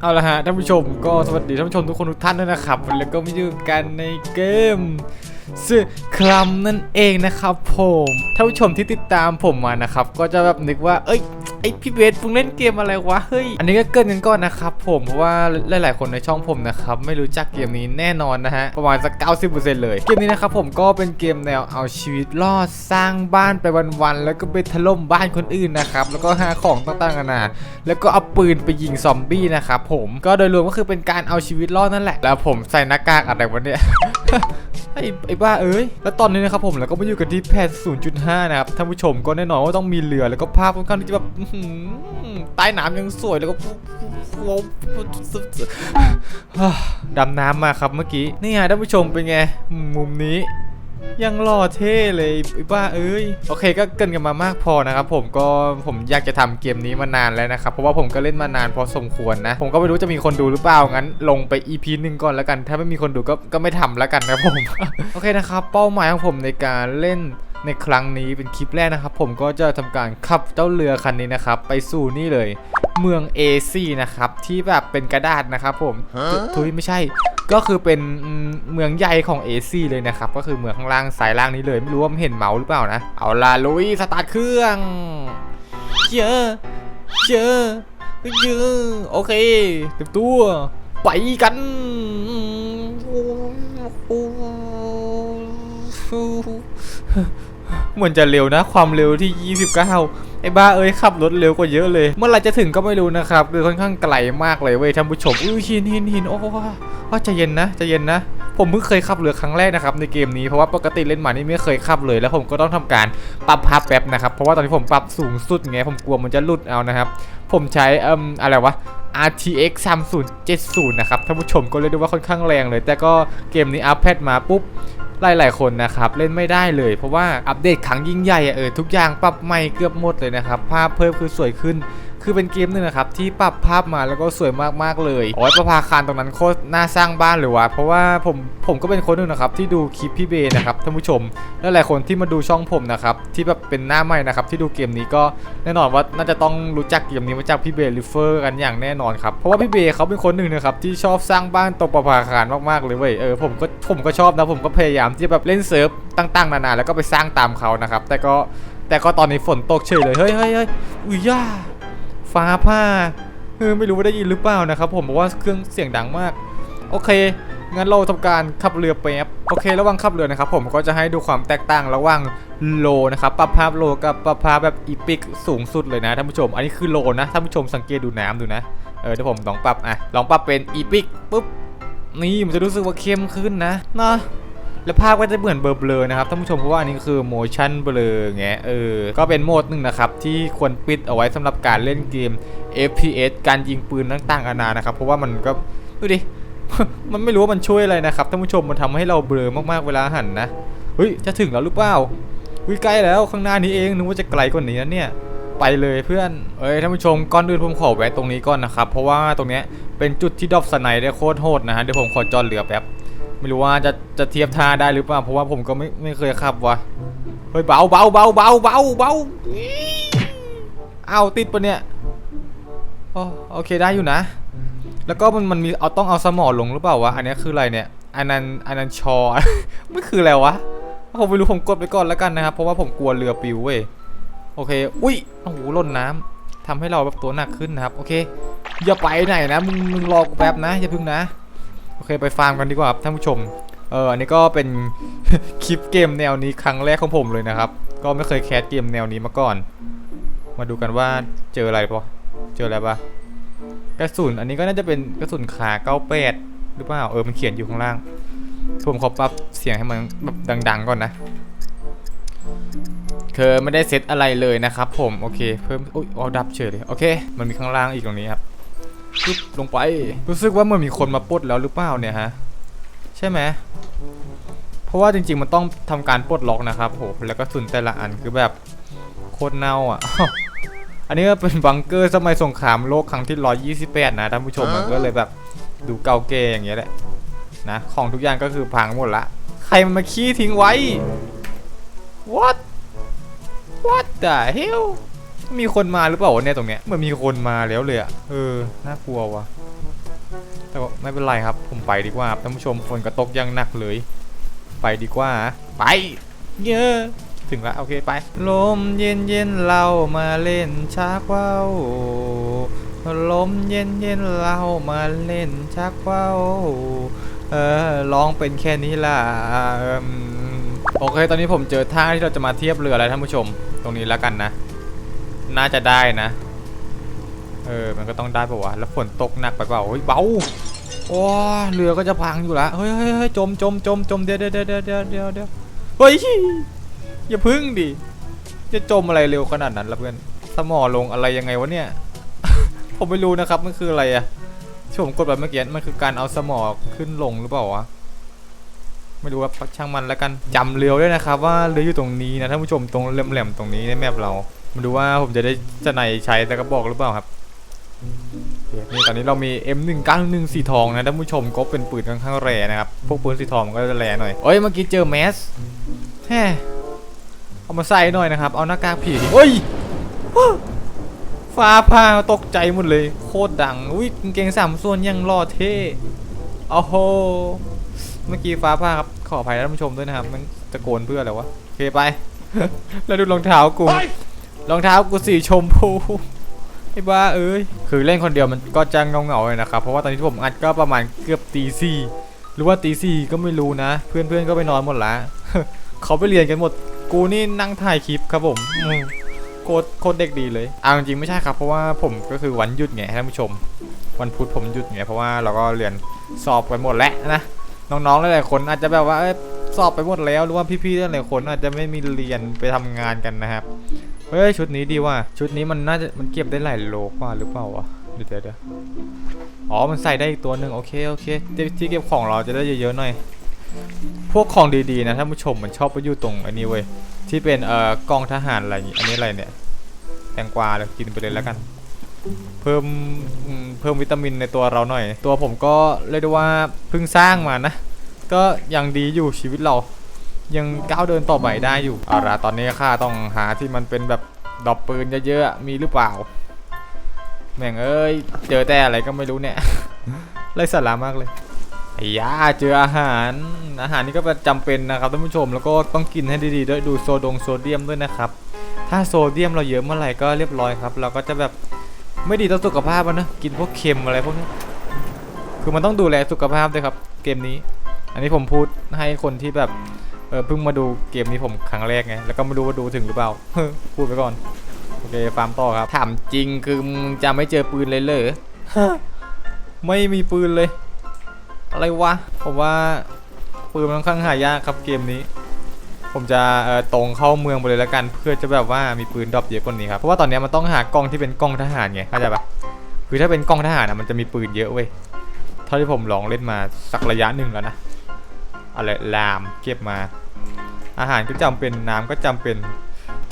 เอาละฮะท่านผู้ชมก็สวัสดีท่านผู้ชมทุกคนทุกท่านด้วยนะครับ แล้วก็มาอยู่กันในเกม ซึ่งคลัมนั่นเองนะครับผมท่านผู้ชมที่ติดตามผมมานะครับ ก็จะแบบนึกว่า เอ้ยไอพี่เบสมึงเล่นเกมอะไรวะเฮ้ยอันนี้ก็เกินกันก่อนนะครับผมเพราะว่าหลาย ๆ คนในช่องผมนะครับไม่รู้จักเกมนี้แน่นอนนะฮะประมาณสัก 90%เลยเกมนี้นะครับผมก็เป็นเกมแนวเอาชีวิตรอดสร้างบ้านไปวันๆแล้วก็ไปถล่มบ้านคนอื่นนะครับแล้วก็หาของต่างๆนานาแล้วก็เอาปืนไปยิงซอมบี้นะครับผมก็โดยรวมก็คือเป็นการเอาชีวิตรอดนั่นแหละแล้วผมใส่หน้ากากอะไรวะเนี่ยไอ้ไอ้บ้าเอ้ย แล้วตอนนี้นะครับผมเราก็มาอยู่กันที่แพท0.5 นะครับ ท่านผู้ชมก็แน่นอนว่าต้องมีเรือแล้วก็ภาพค่อนข้างที่จะแบบอื้อหือใต้น้ำยังสวยแล้วก็ดำน้ำมาครับเมื่อกี้ นี่ฮะท่านผู้ชมเป็นไง มุมนี้ ยังหล่อเท่เลยไอ้บ้าเอ้ยโอเคก็เกินกันมามากพอนะครับผมก็ผมอยากจะทำเกมนี้มานานแล้วนะครับเพราะว่าผมก็เล่นมานานพอสมควรนะ ผมก็ไม่รู้จะมีคนดูหรือเปล่างั้น ลงไป EP หนึ่งก่อนแล้วกัน ถ้าไม่มีคนดูก็ก็ไม่ทำแล้วกันนะผมโอเคนะครับเป้าหมายของผมในการเล่น ในครั้งนี้เป็นคลิปแรกนะครับ ผมก็จะทำการขับเจ้าเรือคันนี้นะครับ ไปสู่นี่เลย เมืองเอซีนะครับ ที่แบบเป็นกระดาษนะครับผมทุทุยไม่ใช่ ก็คือเป็นอืมเมืองใหญ่ของเอซีเลยนะครับ ก็คือเมืองข้างล่างสายล่างนี้เลยไม่รู้ว่ามันเห็นเมาส์หรือเปล่านะ เอาล่ะลุยสตาร์ทเครื่องเยอะเยอะเยอะโอเคเต็มตัวไปกัน เหมือนจะเร็วนะ ความเร็วที่ 29 ไอ้บ้าเอ้ยขับรถเร็วกว่าเยอะเลย เมื่อไรจะถึงก็ไม่รู้นะครับคือค่อนข้างไกลมากเลยเว้ยท่านผู้ชมอุ้ยหินหินหินโอ้โหว่าใจเย็นนะใจเย็นนะผมเพิ่งเคยขับเรือครั้งแรกนะครับในเกมนี้เพราะว่าปกติเล่นมานี่ไม่เคยขับเลยแล้วผมก็ต้องทำการปรับภาพแป๊บนะครับเพราะว่าตอนนี้ผมปรับสูงสุดไงผมกลัวมันจะหลุดเอานะครับผมใช้เอ่มอะไรวะ RTX 3070 นะครับท่านผู้ชมก็เรียกได้ว่าค่อนข้างแรงเลย แต่ก็เกมนี้อัปเดตมาปุ๊บ หลายๆคนนะครับเล่นไม่ได้เลย เพราะว่าอัปเดตครั้งยิ่งใหญ่เออทุกอย่างปรับใหม่เกือบหมดเลยนะครับภาพเพิ่มคือสวยขึ้น คือเป็นเกมหนึงนะครับที่ปรับภาพมาแล้วก็สวยมากๆเลยโอ้ยประภาคารตรงนั้นโคตรน่าสร้างบ้านเลยวะเพราะว่าผมผมก็เป็นคนหนึ่งนะครับที่ดูคลิปพี่เบย์นะครับท่านผู้ชม และหลายคนที่มาดูช่องผมนะครับที่แบบเป็นหน้าใหม่นะครับที่ดูเกมนี้ก็แน่นอนว่าน่าจะต้องรู้จักเกมนี้มาจากพี่เบย์ลิฟเฟอร์กันอย่างแน่นอนครับ เพราะว่าพี่เบย์เขาเป็นคนหนึ่งนะครับที่ชอบสร้างบ้านตรงประภาคารมากๆเลยเว้ย เออผมก็ผมก็ชอบนะผมก็พยายามที่จะแบบเล่นเซิร์ฟต่างๆนานาแล้วก็ไปสร้างตามเขานะครับแต่ก็แต่ก็ตอนนี้ฝนตกเฉยเลย เฮ้ยเฮ้ยเฮ้ยอุ้ยย่า ฟ้าผ่าเออไม่รู้ว่าได้ยินหรือเปล่านะครับผมบอกว่าเครื่องเสียงดังมาก โอเคงั้นเราทำการขับเรือแป๊บโอเค ระหว่างขับเรือนะครับผมก็จะให้ดูความแตกต่างระหว่างโลนะครับปรับภาพโลกับปรับภาพแบบอีพิกสูงสุดเลยนะท่านผู้ชม อันนี้คือโลนะท่านผู้ชมสังเกตดูน้ำดูนะเออเดี๋ยวผมลองปรับอะลองปรับเป็นอีพิกปุ๊บนี่มันจะรู้สึกว่าเข้มขึ้นนะนาะ แล้วภาพก็จะเหมือนเบลอๆนะครับท่านผู้ชมเพราะว่าอันนี้คือ motion blur ไงเออ ก็เป็นโหมดหนึ่งนะครับ ที่ควรปิดเอาไว้สำหรับการเล่นเกม FPS การยิงปืนต่างๆนานานะครับ เพราะว่ามันก็ดูดิ มันไม่รู้ว่ามันช่วยอะไรนะครับท่านผู้ชมมันทำให้เราเบลอมากๆเวลาหันนะเฮ้ยจะถึงแล้วหรือเปล่าวิใกล้แล้วข้างหน้านี้เองนึกว่าจะไกลกว่านี้นะเนี่ยไปเลยเพื่อน เอ้ยท่านผู้ชมก่อนอื่นผมขอแวะตรงนี้ก่อนนะครับ เพราะว่าตรงเนี้ยเป็นจุดที่ดอปสไนด์ได้โคตรโหดนะฮะเดี๋ยวผมขอจอดเรือแป๊บ ไม่รู้ว่าจะจะเทียบท่าได้หรือเปล่าเพราะว่าผมก็ไม่ไม่เคยขับวะเฮ้ยเบาเบาเบาเบาเบาเบาอี๋อ้าติดปะเนี่ยโอเคได้อยู่นะ แล้วก็มันมันมีเอาต้องเอาสมอลงหรือเปล่าวะอันนี้คืออะไรเนี่ยอันนั้นอันนั้นชอไม่คืออะไรวะผมไม่รู้ผมกดไปก่อนแล้วกันนะครับเพราะว่าผมกลัวเรือปิวเว้ยโอเค อุ้ยโอ้โหล่นน้ำทำให้เราแบบตัวหนักขึ้นนะครับ โอเค อย่าไปไหนนะ มึงมึงรอกูแป๊บนะ อย่าพึ่งนะ เคไปฟาร์มกันดีกว่าครับท่านผู้ชม เอออันนี้ก็เป็นคลิปเกมแนวนี้ครั้งแรกของผมเลยนะครับ ก็ไม่เคยแคสเกมแนวนี้มาก่อน มาดูกันว่าเจออะไรปะเจออะไรปะกระสุนอันนี้ก็น่าจะเป็นกระสุนขา98หรือเปล่า เออมันเขียนอยู่ข้างล่าง ผมขอปรับเสียงให้มันแบบดัง ๆ ก่อนนะคือไม่ได้เซตอะไรเลยนะครับผม โอเค เพิ่มอุ้ยอ๋อดับเฉยเลย โอเค มันมีข้างล่างอีกตรงนี้ครับ ปึ๊บลงไป รู้สึกว่าเหมันมีคนมาปลดแล้วหรือเปล่าเนี่ยฮะ ใช่ไหม เพราะว่าจริงๆมันต้องทำการปลดล็อกนะครับโหแล้วก็สุนแต่ละอันคือแบบโคตรเน่าอะ อันนี้ก็เป็นบังเกอร์สมัยสงครามโลกครั้งที่ 128 นะท่านผู้ชมมันก็เลยแบบดูเก่าเก่อย่างเงี้ยแหละนะ ของทุกอย่างก็คือพังหมดละ ใครมันมาขี้ทิ้งไว้ what what the hell มีคนมาหรือเปล่าเนี่ยตรงเนี้ยเหมือนมีคนมาแล้วเลยอะเออน่ากลัววะแต่ไม่เป็นไรครับ ผมไปดีกว่าท่านผู้ชมฝนกระตกยังหนักเลย ไปดีกว่า ไป เยอะถึงละโอเคไป ลมเย็นเย็นเรามาเล่นชักว่าลมเย็นเย็นเรามาเล่นชักว่าเออร้องเป็นแค่นี้ละโอเค ตอนนี้ผมเจอท่าที่เราจะมาเทียบเรือแล้วท่านผู้ชม ตรงนี้แล้วกันนะ น่าจะได้นะ เออ มันก็ต้องได้ป่าวะ แล้วฝนตกหนักไปเปล่าเฮ้ยเบาโอ้เรือก็จะพังอยู่ละเฮ้ยเฮ้ยจมจมจมจมเดี๋ยวเดี๋ยวเดี๋ยวเดี๋ยวเดี๋ยวเดี๋ยวเฮ้ยอย่าพึ่งดิ จะจมอะไรเร็วขนาดนั้นล่ะเพื่อน สมอลงอะไรยังไงวะเนี่ย ผมไม่รู้นะครับ มันคืออะไรอะที่ผมกดไปเมื่อกี้ มันคือการเอาสมอขึ้นลงหรือเปล่าวะไม่รู้ว่าช่างมันแล้วกันจำเรือด้วยนะครับว่าเรืออยู่ตรงนี้นะท่านผู้ชมตรงแหลมๆตรงนี้ในแมปเรา มาดูว่าผมจะได้จะไหนใช้แต่ก็บอกหรือเปล่าครับนี่ตอนนี้เรามี M1911 สีทองนะท่านผู้ชมก็เป็นปืนค่อนข้างแร่นะครับ พวกปืนสีทองก็จะแร่หน่อยเอ้ยเมื่อกี้เจอแมสแฮเอามาใส่หน่อยนะครับ เอาหน้ากากผีเฮ้ยฟ้าผ่าตกใจหมดเลย โคตรดังวิ่งเก่งสามส่วนยังรอเท่โอ้โหเมื่อกี้ฟ้าผ่าครับขออภัยท่านผู้ชมด้วยนะครับ มันตะโกนเพื่ออะไรวะโอเคไป แล้วดูรองเท้ากู รองเท้ากูสีชมพูไอ้บ้าเอ้ยคือเล่นคนเดียวมันก็จะเงาเงาเลยนะครับ เพราะว่าตอนนี้ผมอัดก็ประมาณเกือบตีสี่หรือว่าตีสี่ก็ไม่รู้นะ เพื่อนๆก็ไปนอนหมดละเขาไปเรียนกันหมด กูนี่นั่งถ่ายคลิปครับผมโคตรโคตรเด็กดีเลยเอาจริงไม่ใช่ครับ เพราะว่าผมก็คือวันหยุดไงท่านผู้ชม วันพุธผมหยุดไงเพราะว่าเราก็เรียนสอบไปหมดแล้วนะน้องๆหลายๆคนอาจจะแบบว่าสอบไปหมดแล้วหรือว่าพี่ๆหลายๆคนอาจจะไม่มีเรียนไปทำงานกันนะครับ เฮ้ยชุดนี้ดีว่ะชุดนี้มันน่าจะมันเก็บได้หลายโลกว่าหรือเปล่าวะเดี๋ยวเดี๋ยวอ๋อมันใส่ได้อีกตัวหนึ่งโอเคโอเคที่เก็บของเราจะได้เยอะๆหน่อย พวกของดีๆนะท่านผู้ชมมันชอบไปอยู่ตรงอันนี้เว้ยที่เป็นเอ่อกองทหารอะไรอันนี้อะไรเนี่ยแตงกวาเลยกินไปเลยแล้วกัน เพิ่มเพิ่มวิตามินในตัวเราหน่อย ตัวผมก็เรียกได้ว่าเพิ่งสร้างมานะก็ยังดีอยู่ชีวิตเรา ยังก้าวเดินต่อไปได้อยู่เอาละตอนนี้ข้าต้องหาที่มันเป็นแบบดอกปืนเยอะๆมีหรือเปล่า แม่งเอ้ยเจอแต่อะไรก็ไม่รู้เนี่ยไรสาระมากเลยไอ้ยาเจออาหารอาหารนี่ก็ปจำเป็นนะครับท่านผู้ชมแล้วก็ต้องกินให้ดีๆด้วยดูโซดงโซเดียมด้วยนะครับ ถ้าโซเดียมเราเยอะเมื่อไหร่ก็เรียบร้อยครับ เราก็จะแบบไม่ดีต่อสุขภาพนะกินพวกเค็มอะไรพวกนี้คือมันต้องดูแลสุขภาพด้วยครับ เกมนี้ อันนี้ผมพูดให้คนที่แบบ เออเพิ่งมาดูเกมนี้ผมครั้งแรกไง แล้วก็ไม่รู้ว่าดูถึงหรือเปล่า พูดไปก่อน โอเค ฟาร์มต่อครับ ถามจริงคือมึงจะไม่เจอปืนเลยเหรอไม่มีปืนเลย อะไรวะ ผมว่าปืนมันค่อนข้างหายากครับเกมนี้ ผมจะตรงเข้าเมืองไปเลยแล้วกัน เพื่อจะแบบว่ามีปืนดรอปเยอะกว่านี้ครับ เพราะว่าตอนนี้มันต้องหากล้องที่เป็นกล้องทหารไง เข้าใจปะคือถ้าเป็นกล้องทหารอะมันจะมีปืนเยอะเว้ย เท่าที่ผมลองเล่นมาสักระยะหนึ่งแล้วนะ อะไรลามเก็บมา อาหารก็จำเป็นน้ำก็จำเป็น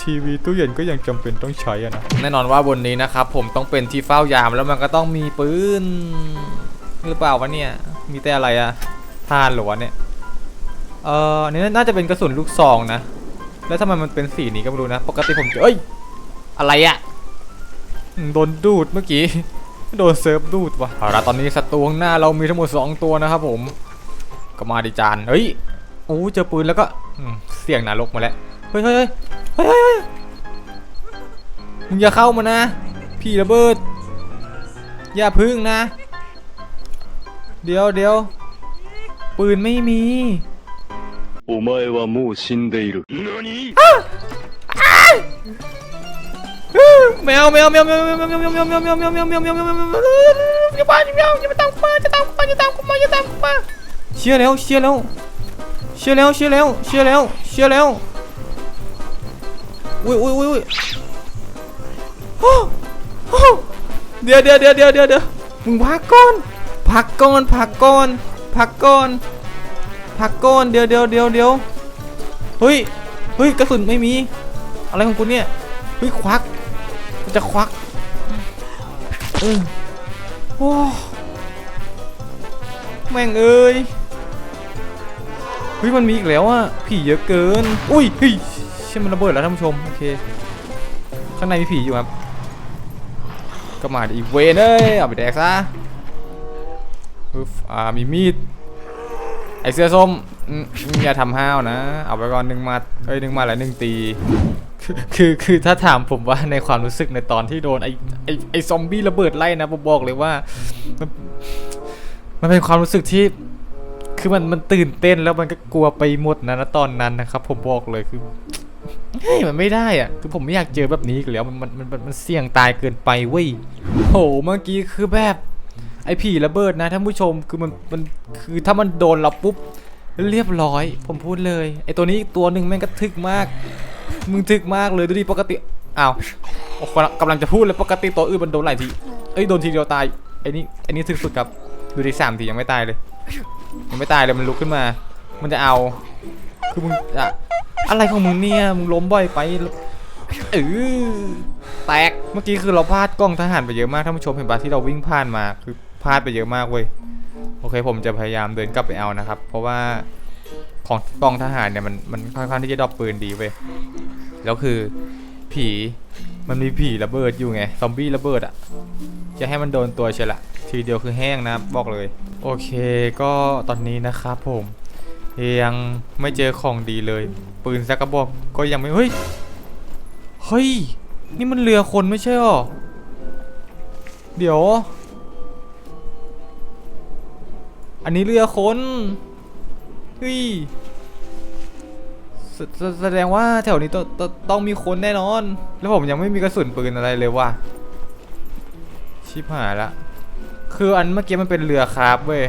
ทีวีตู้เย็นก็ยังจำเป็นต้องใช้อะนะแน่นอนว่าบนนี้นะครับ ผมต้องเป็นที่เฝ้ายามแล้วมันก็ต้องมีปืนหรือเปล่าวะเนี่ยมีแต่อะไรอะทานหรอวะเนี่ยเออนี่น่าจะเป็นกระสุนลูกซองนะ แล้วทำไมมันเป็นสีนี้ก็ไม่รู้นะ ปกติผมจะเอ้ย อะไรอะโดนดูดเมื่อกี้ โดนเซิร์ฟดูดวะเอาละตอนนี้ศัตรูข้างหน้าเรามีทั้งหมด 2 ตัวนะครับผม ก็มาดิจานเฮ้ยโอ้เจอปืนแล้วก็เสี่ยงนรกมาแล้วเฮ้ยเฮ้ยเฮ้ยมึงอย่าเข้ามานะ พี่ระเบิด อย่าพึ่งนะ เดี๋ยวเดี๋ยวปืนไม่มีโอ้ไม่ว่าไม่เอาไม่เดรุนี่แอาไมวแอาไมวแอาไมวแอาไมวแอาไมวแอาไมวแอาไมวแอาไม่เอาไม่เอาไปอย่าไปอย่าไปตาอาไมาจะตามกูมาจะตาอาไมาจะตามกูมา แล้วเชื่อแล้วเชื่อแล้วเชื่อแล้วเชื่อแล้วอุ้ยอุ้ยอุ้ยอุ้ยโอ้โอ้เดี๋ยวเดี๋ยวเดี๋ยวเดี๋ยวเดี๋ยวเดี๋ยวมึงพักก่อนพักก่อนพักก่อนพักก่อนพักก่อนเดี๋ยวเดี๋ยวเดี๋ยวเดี๋ยวเฮ้ยเฮ้ยกระสุนไม่มี อะไรของกูเนี่ยเฮ้ยควักมันจะควักเออโอ้แม่งเอ้ย ฮ้ยมันมีอีกแล้วอะผีเยอะเกิน อุ้ยเฮ้ยใช่มันระเบิดแล้วท่านผู้ชมโอเค ข้างในมีผีอยู่ครับก็มาอีเวนเอ้ยเอาไปแดกซะอึ๊บอ่ามีมีดไอเสื้อส้มอย่าทำห้าวนะ เอาไปก่อนหนึ่งมาเอ้ยหนึ่งมาแล้วหนึ่งตีคือคือถ้าถามผมว่าในความรู้สึกในตอนที่โดนไอไอไอซอมบี้ระเบิดไล่นะผมบอกเลยว่า มันเป็นความรู้สึกที่ คือมันมันตื่นเต้นแล้วมันก็กลัวไปหมดนะณตอนนั้นนะครับ ผมบอกเลยคือเฮ้ยมันไม่ได้อะ คือผมไม่อยากเจอแบบนี้อีกแล้วมันมันมันมันเสี่ยงตายเกินไปเว้ยโหเมื่อกี้คือแบบไอผีระเบิดนะท่านผู้ชมคือมันมันคือถ้ามันโดนเราปุ๊บเรียบร้อย ผมพูดเลย ไอตัวนี้ตัวหนึ่งแม่งก็ทึกมาก มึงทึกมากเลยดูดิปกติอ้าวโอ้กำลังกำลังจะพูดเลยปกติตัวอื่นมันโดนหลายทีเอ้ยโดนทีเดียวตายไอนี่ไอนี่ทึกสุดครับดูดิสามทียังไม่ตายเลย ยังไม่ตายเลยมันลุกขึ้นมา มันจะเอา คือมึงอะอะไรของมึงเนี่ย มึงล้มบ่อยไปเออแตก เมื่อกี้คือเราพลาดกล้องทหารไปเยอะมากท่านผู้ชมเห็นปะที่เราวิ่งผ่านมาคือพลาดไปเยอะมากเว้ย โอเคผมจะพยายามเดินกลับไปเอานะครับ เพราะว่าของกองทหารเนี่ยมันมันค่อนข้างที่จะดรอปปืนดีเว้ย แล้วคือผีมันมีผีระเบิดอยู่ไง ซอมบี้ระเบิดอะ จะให้มันโดนตัวเชียละ ทีเดียวคือแห้งนะบอกเลย โอเคก็ตอนนี้นะครับผมยังไม่เจอของดีเลย ปืนสักกระบอกก็ยังไม่เฮ้ยเฮ้ยนี่มันเรือคนไม่ใช่หรอเดี๋ยว อันนี้เรือคนเฮ้ยแสสแสดงว่าแถวนี้ต้องต้องต้องมีคนแน่นอน แล้วผมยังไม่มีกระสุนปืนอะไรเลยว่ะชิบหายละ คืออันเมื่อกี้มันเป็นเรือคราฟเว้ย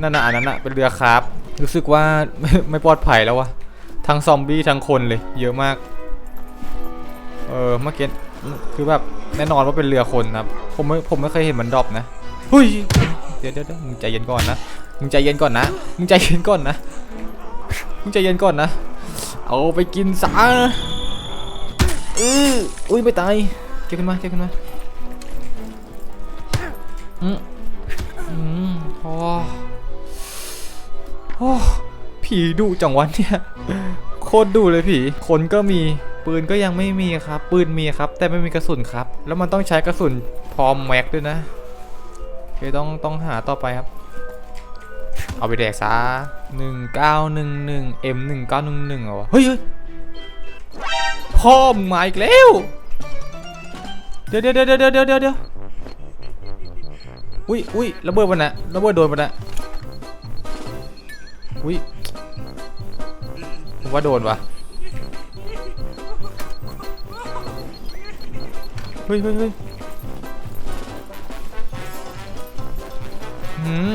นั่นน่ะอันนั้นน่ะเป็นเรือคราฟรู้สึกว่าไม่ไม่ปลอดภัยแล้ววะทั้งซอมบี้ทั้งคนเลย เยอะมาก เออเมื่อกี้คือแบบแน่นอนว่าเป็นเรือคนครับผมไม่ผมไม่เคยเห็นมันดรอปนะเฮ้ยเดี๋ยวเดี๋ยวเดี๋ยวมึงใจเย็นก่อนนะมึงใจเย็นก่อนนะมึงใจเย็นก่อนนะมึงใจเย็นก่อนนะ เอาไปกินซะอืออุ้ยไม่ตายเก็บขึ้นมาเก็บขึ้นมา อืมอืมโอ้โอ้ผีดุจังวันเนี่ย โคตรดุเลยผีคนก็มีปืนก็ยังไม่มีครับ ปืนมีครับ แต่ไม่มีกระสุนครับ แล้วมันต้องใช้กระสุนพร้อมแม็กด้วยนะโอเคต้องต้องหาต่อไปครับ เอาไปแดกซะหนึ่งเก้าหนึ่งหนึ่งเอ็มหนึ่งเก้าหนึ่งหนึ่งเหรอเฮ้ยเฮ้ยพ่อมึงมาอีกแล้ว เดี๋ยวเดี๋ยวเดี๋ยวเดี๋ยวเดี๋ยวเดี๋ยว อุ้ยอุ้ยระเบิดมันนะระเบิดโดนมันนะอุ้ยผมว่าโดนวะเฮ้ยเฮ้ยเฮ้ยหืม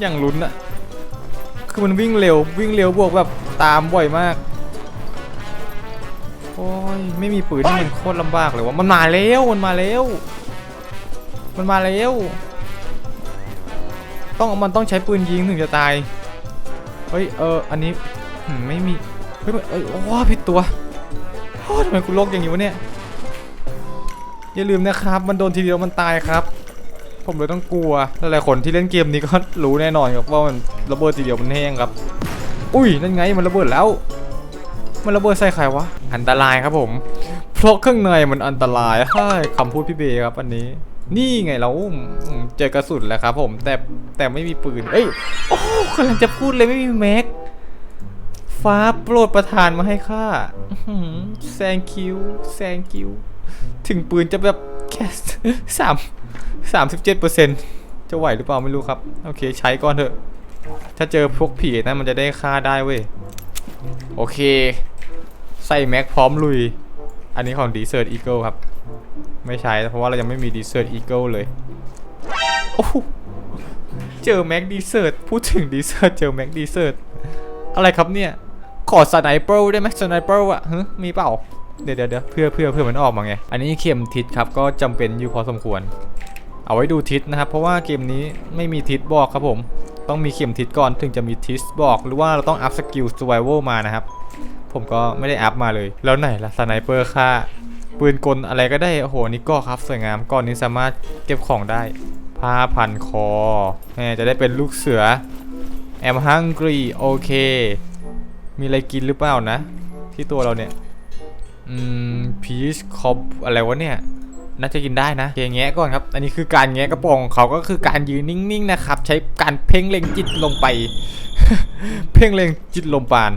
อย่างลุ้นอะคือมันวิ่งเร็ววิ่งเร็วบวกแบบตามบ่อยมากโอ้ยไม่มีปืนนี่มันโคตรลำบากเลยว่ามันมาแล้วมันมาแล้ว มันมาแล้ว ต้องมันต้องใช้ปืนยิงถึงจะตาย เฮ้ยเอออันนี้ไม่มีเฮ้ยเอ้ยโอ้ผิดตัวโอ้ทำไมกูโลกอย่างนี้วะเนี่ยอย่าลืมนะครับ มันโดนทีเดียวมันตายครับ ผมเลยต้องกลัวหลายๆคนที่เล่นเกมนี้ก็รู้แน่นอนครับว่ามันระเบิดทีเดียวมันแห้งครับ อุ้ยนั่นไงมันระเบิดแล้ว มันระเบิดใส่ใครวะอันตรายครับผมเพราะข้างในมันอันตรายใช่คำพูดพี่เบย์ครับอันนี้ นี่ไงเราเจอกระสุนแล้วครับ ผมแต่แต่ไม่มีปืน เอ้ยโอ้กำลังจะพูดเลยไม่มีแม็ก ฟ้าโปรดประทานมาให้ข้าแซงคิวแซงคิว ถึงปืนจะแบบแค่สามสามสิบเจ็ดเปอร์เซ็นต์จะไหวหรือเปล่าไม่รู้ครับ โอเคใช้ก่อนเถอะ ถ้าเจอพวกผีนะมันจะได้ฆ่าได้เว้ย โอเค ใส่แม็กพร้อมลุย อันนี้ของดีเซอร์ e อีเกิลครับ ไม่ใช้เพราะว่าเรายังไม่มีดีเซอร์ e อีเกิลเลยโอ้เจอแม็กดีเซอร์พูดถึงดีเซอร์เจอแม็กดีเซอร์อะไรครับเนี่ยขอสไนเปอร์ได้ไหมสไนเปอร์อะฮมีเปล่าเดี๋ยวเดี๋ยวเพื่อเพื่อเพื่อมันออกมาไง อันนี้เข็มทิศครับก็จำเป็นอยู่พอสมควร เอาไว้ดูทิศนะครับ เพราะว่าเกมนี้ไม่มีทิศบอกครับผม ต้องมีเข็มทิศก่อนถึงจะมีทิศบอก หรือว่าเราต้องอัพสกิล survival มานะครับ ผมก็ไม่ได้อัพมาเลย แล้วไหนล่ะสไนเปอร์ค่า ปืนกลอะไรก็ได้โอ้โหนี่ก็ครับสวยงามก่อนนี้สามารถเก็บของได้ผ้าพันคอแหมจะได้เป็นลูกเสือแอมฮังกรีโอเค มีอะไรกินหรือเปล่านะ ที่ตัวเราเนี่ยอืมพีชคอปอะไรวะเนี่ยน่าจะกินได้นะเแงะก่อนครับ อันนี้คือการแงะกระป๋องของเขาก็คือการยืนนิ่งๆนะครับ ใช้การเพ่งเล็งจิตลงไป เพ่งเล็งจิตลมปาน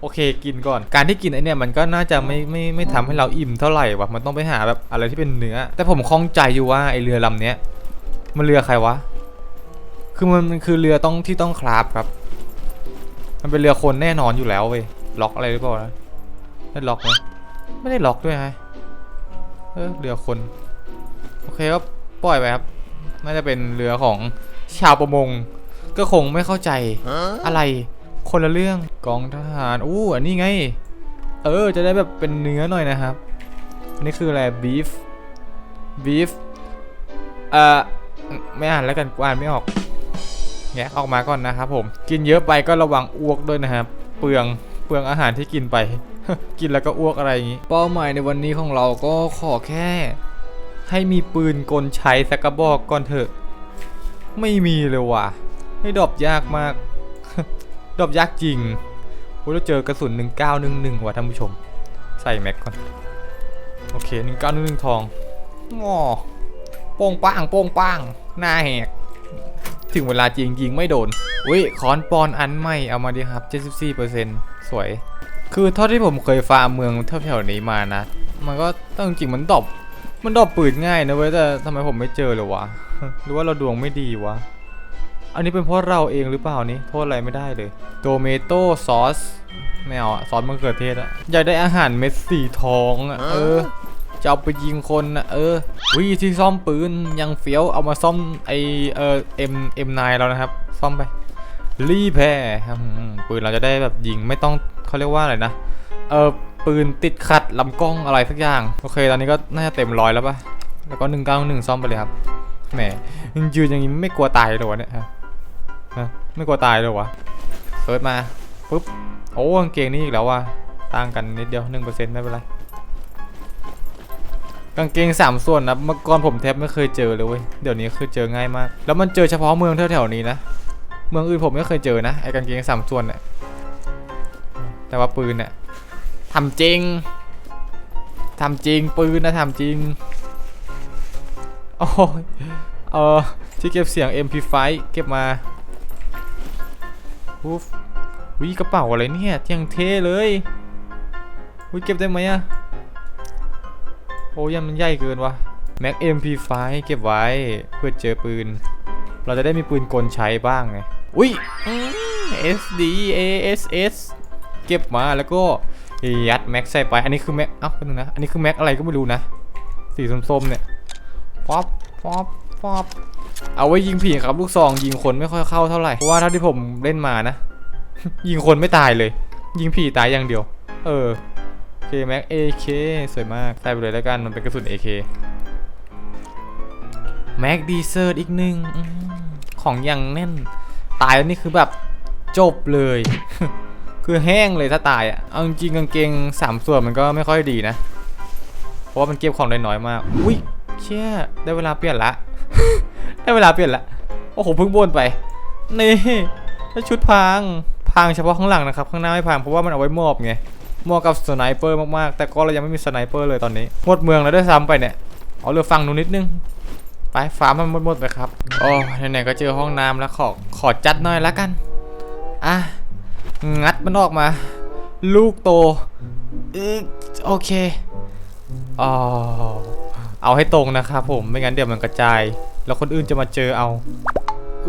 โอเคกินก่อน การที่กินไอเนี่ยมันก็น่าจะไม่ไม่ไม่ทำให้เราอิ่มเท่าไหร่วะมันต้องไปหาแบบอะไรที่เป็นเนื้อ แต่ผมคล่องใจอยู่ว่าไอเรือลำเนี้ยมันเรือใครวะ คือมันมันคือเรือต้องที่ต้องคราฟครับ มันเป็นเรือคนแน่นอนอยู่แล้วเว้ยล็อกอะไรหรือเปล่านะได้ล็อกไหมไม่ได้ล็อกด้วยไงเออเรือคน โอเคก็ปล่อยไปครับ น่าจะเป็นเรือของชาวประมง ก็คงไม่เข้าใจอะไร คนละเรื่องกองทหารอู้อันนี้ไง เออ จะได้แบบเป็นเนื้อหน่อยนะครับ อันนี้คืออะไร beef beef เอ่อไม่อ่านแล้วกันกูอ่านไม่ออกแงะออกมาก่อนนะครับผมกินเยอะไปก็ระวังอ้วกด้วยนะครับ เปลืองเปลืองอาหารที่กินไป กินแล้วก็อ้วกอะไรอย่างนี้ เป้าหมายในวันนี้ของเราก็ขอแค่ ให้มีปืนกลใช้สักกระบอกก่อนเถอะ ไม่มีเลยว่ะ ให้ดรอปยากมาก รอปยากจริงโอ้เราเจอกระสุน 1911ว่ะท่านผู้ชม ใส่แม็กก่อน โอเค 1911 ทองงอโป้งป้างโป้งป้างหน้าแหก ถึงเวลาจริงยิงไม่โดน อุ้ยคอนปอนอันใหม่เอามาดิครับ 74%สวย คือเท่าที่ผมเคยฟาร์มเมืองแถวๆนี้มานะ มันก็ต้องจริงมันดอปมันดอปปืนง่ายนะเว้ยแต่ทำไมผมไม่เจอเลยวะ หรือว่าเราดวงไม่ดีวะ อันนี้เป็นเพราะเราเองหรือเปล่านี่โทษอะไรไม่ได้เลยโตเมโต้ซอสไม่เอาอะซอสมะเขือเทศอะอยากได้อาหารเม็ดสีทองอะเออจะเอาไปยิงคนนะเออวิที่ซ่อมปืนยังเฟี้ยวเอามาซ่อมไอเออเอ็มเอ็มนแล้วนะครับ ซ่อมไปรีแพร์ครับอืมปืนเราจะได้แบบยิงไม่ต้องเขาเรียกว่าอะไรนะเออปืนติดขัดลำกล้องอะไรสักอย่าง โอเค ตอนนี้ก็น่าจะเต็มร้อยแล้วปะแล้วก็หนึ่งเก้าหนึ่งซ่อมไปเลยครับแหมยืนอย่างนี้ไม่กลัวตายเลยวะเนี่ย ฮะไม่กลัวตายเลยวะเฟิร์สมาปุ๊บโอ้กางเกงนี่อีกแล้วว่ะต่างกันนิดเดียวหนึ่งเปอร์เซ็นต์ไม่เป็นไรกางเกงสามส่วนนะเมื่อก่อนผมแทบไม่เคยเจอเลยเว้ยเดี๋ยวนี้คือเจอง่ายมาก แล้วมันเจอเฉพาะเมืองแถวๆนี้นะเมืองอื่นผมไม่เคยเจอนะไอ้กางเกงสามส่วนเนี่ยแต่ว่าปืนเนี่ยทำจริงทำจริงปืนนะทำจริงโอ้ยเออที่เก็บเสียง MP5 เก็บมา อุ๊ฟวิกระเป๋าอะไรเนี่ยเที่ยงเท่เลยวิเก็บได้ไหมอะโอ้ยมันใหญ่เกินวะ Mac MP5 เก็บไว้เพื่อเจอปืน เราจะได้มีปืนกลใช้บ้างไง อุ้ย SD ASS เก็บมาแล้วก็ยัดแม็กใส่ไป อันนี้คือแม็กเอ้าเป็นงนะ อันนี้คือแม็กอะไรก็ไม่รู้นะ สีส้มๆเนี่ย ป๊อป ป๊อป ป๊อป เอาไว้ยิงผีครับลูกซองยิงคนไม่ค่อยเข้าเท่าไหร่เพราะว่าเท่าที่ผมเล่นมานะ ยิงคนไม่ตายเลย ยิงผีตายอย่างเดียว เออโอเคแม็ก AK สวยมากใส่ไปเลยแล้วกันมันเป็นกระสุน AK แม็กดีเซอร์อีกหนึ่งอของอย่างแน่น ตายแล้วนี่คือแบบจบเลย คือแห้งเลยถ้าตายอะเอาจริงกางเกงสามส่วนมันก็ไม่ค่อยดีนะ เพราะว่ามันเก็บของได้น้อยมาก อุ้ยเชี่ยได้เวลาเปลี่ยนละ ได้เวลาเปลี่ยนละโอ้โหเพิ่งบ่นไปนี่แล้วชุดพางพางเฉพาะข้างหลังนะครับ ข้างหน้าไม่พางเพราะว่ามันเอาไว้มอบไงมาะกับสไนเปอร์มากๆ แต่ก็เรายังไม่มีสไนเปอร์เลยตอนนี้หมดเมืองแล้วด้วยซ้ำไปเนี่ยเอาเรือฟังหนูนิดนึงไปฟาร์มมันหมดๆไปครับโอ้ไหนๆก็เจอห้องน้ำแล้วขอขอจัดหน่อยละกันอะงัดมันออกมา ลูกโตอโอเคอ๋อ เอาให้ตรงนะครับผมไม่งั้นเดี๋ยวมันกระจาย แล้วคนอื่นจะมาเจอเอา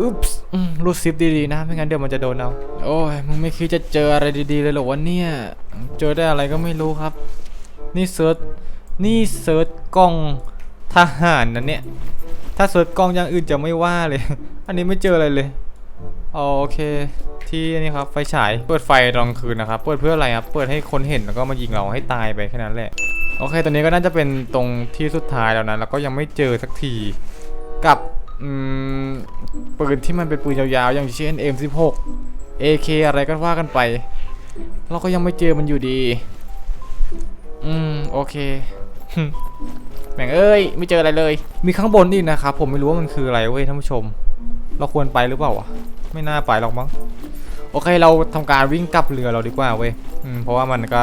อุ๊ปส์รูดซิปดีๆนะ ไม่งั้นเดี๋ยวมันจะโดนเอา โอ้ย มึงไม่คิดจะเจออะไรดีๆเลยหรอวะเนี่ย เจอได้อะไรก็ไม่รู้ครับ นี่เซิร์ช นี่เซิร์ชกล้องทหารนะเนี่ย ถ้าเซิร์ชกล้องอย่างอื่นจะไม่ว่าเลย อันนี้ไม่เจออะไรเลยอ๋อโอเค ที่นี่ครับไฟฉาย เปิดไฟตอนกลางคืนนะครับ เปิดเพื่ออะไรครับ เปิดให้คนเห็นแล้วก็มายิงเราให้ตายไปแค่นั้นแหละ โอเค ตอนนี้ก็น่าจะเป็นตรงที่สุดท้ายแล้วนะ แล้วก็ยังไม่เจอสักที กับปืนที่มันเป็นปืนยาวๆ อย่างเช่น M16 AK อะไรก็ว่ากันไป เราก็ยังไม่เจอมันอยู่ดี อืม โอเค แม่งเอ้ย ไม่เจออะไรเลย มีข้างบนอีกนะครับ ผมไม่รู้ว่ามันคืออะไรเว้ยท่านผู้ชม เราควรไปหรือเปล่าวะ ไม่น่าไปหรอกมั้ง โอเค เราทำการวิ่งกลับเรือเราดีกว่าเว้ยเพราะว่ามันก็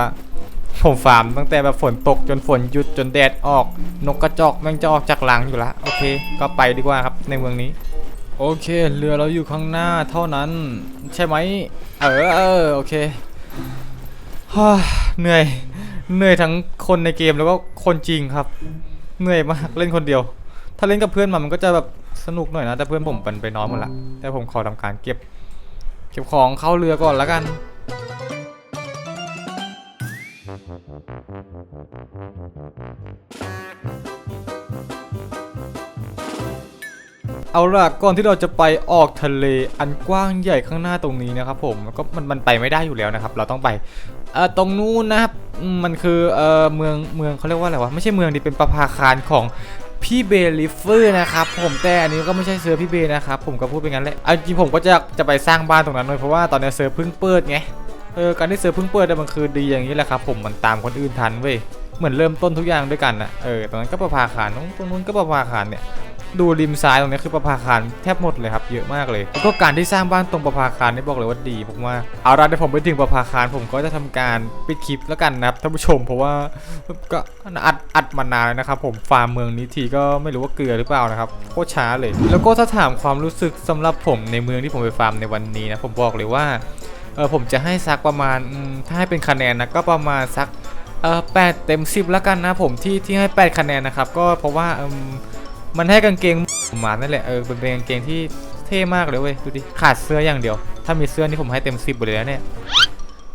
ผมฟาร์มตั้งแต่แบบฝนตกจนฝนหยุดจนแดดออก นกกระจอกแม่งจะออกจากรังอยู่ละโอเค ก็ไปดีกว่าครับในเมืองนี้ โอเค เรือเราอยู่ข้างหน้าเท่านั้น ใช่ไหมเออเออโอเคฮ่าเหนื่อยเหนื่อยทั้งคนในเกมแล้วก็คนจริงครับ เหนื่อยมากเล่นคนเดียว ถ้าเล่นกับเพื่อนมามันก็จะแบบสนุกหน่อยนะแต่เพื่อนผมเป็นไปนอนหมดละแต่ผมขอทำการเก็บ เก็บของเข้าเรือก่อนแล้วกัน เอาล่ะก่อนที่เราจะไปออกทะเลอันกว้างใหญ่ข้างหน้าตรงนี้นะครับผมก็มันมันไปไม่ได้อยู่แล้วนะครับ เราต้องไปเอ่อตรงนู้นนะครับมันคือเอ่อเมืองเมืองเขาเรียกว่าอะไรวะไม่ใช่เมืองดิเป็นประภาคารของพี่เบลิฟเฟอร์นะครับผมแต่อันนี้ก็ไม่ใช่เซิร์ฟพี่เบนะครับผมก็พูดไปงั้นแหละเอาจริงผมก็จะจะไปสร้างบ้านตรงนั้นเลยเพราะว่าตอนนี้เซิร์ฟเพิ่งเปิดไง เออการที่เซิร์ฟเพิ่งเปิดเนี่มันคือดีอย่างนี้แหละครับผมมันตามคนอื่นทันเว้ยเหมือนเริ่มต้นทุกอย่างด้วยกันนะเออตรงนั้นก็ประภาคารตรงนู้นก็ประภาคารเนี่ยดูริมซ้ายตรงนี้คือประภาคารแทบหมดเลยครับเยอะมากเลยแล้วก็การที่สร้างบ้านตรงประภาคารนี่บอกเลยว่าดีมากๆเอาละเดี๋ยวผมไปถึงประภาคารผมก็จะทำการปิดคลิปแล้วกันนะครับท่านผู้ชมเพราะว่าก็อัดอัดมานานแล้วนะครับผมฟาร์มเมืองนี้ทีก็ไม่รู้ว่าเกลือหรือเปล่านะครับโคตรช้าเลย แล้วก็ถ้าถามความรู้สึกสำหรับผมในเมืองที่ผมไปฟาร์มในวันนี้นะผมบอกเลยว่า ออผมจะให้สักประมาณถ้าให้เป็นคะแนนนะก็ประมาณสักเออแปดเต็มสิบแล้วกันนะผมที่ที่ให้แปดคะแนนนะครับก็เพราะว่าอืมมันให้กางเกงผมานั่นแหละเออเป็นกางเกงที่เท่มากเลยเว้ยดูดิขาดเสื้ออย่างเดียว ถ้ามีเสื้อนี่ผมให้เต็มสิบไปเลยนะเนี่ย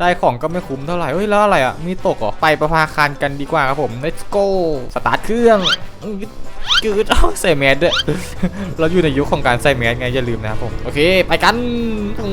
ได้ของก็ไม่คุ้มเท่าไหร่เฮ้ยแล้วอะไรอะมีตกเหรอไปประภาคารกันดีกว่าครับผม let's go สตาร์ทเครื่องกืดเอาใส่แมสด้วยเราอยู่ในยุคของการใส่แมสไงอย่าลืมนะครับผม โอเค ไปกันอื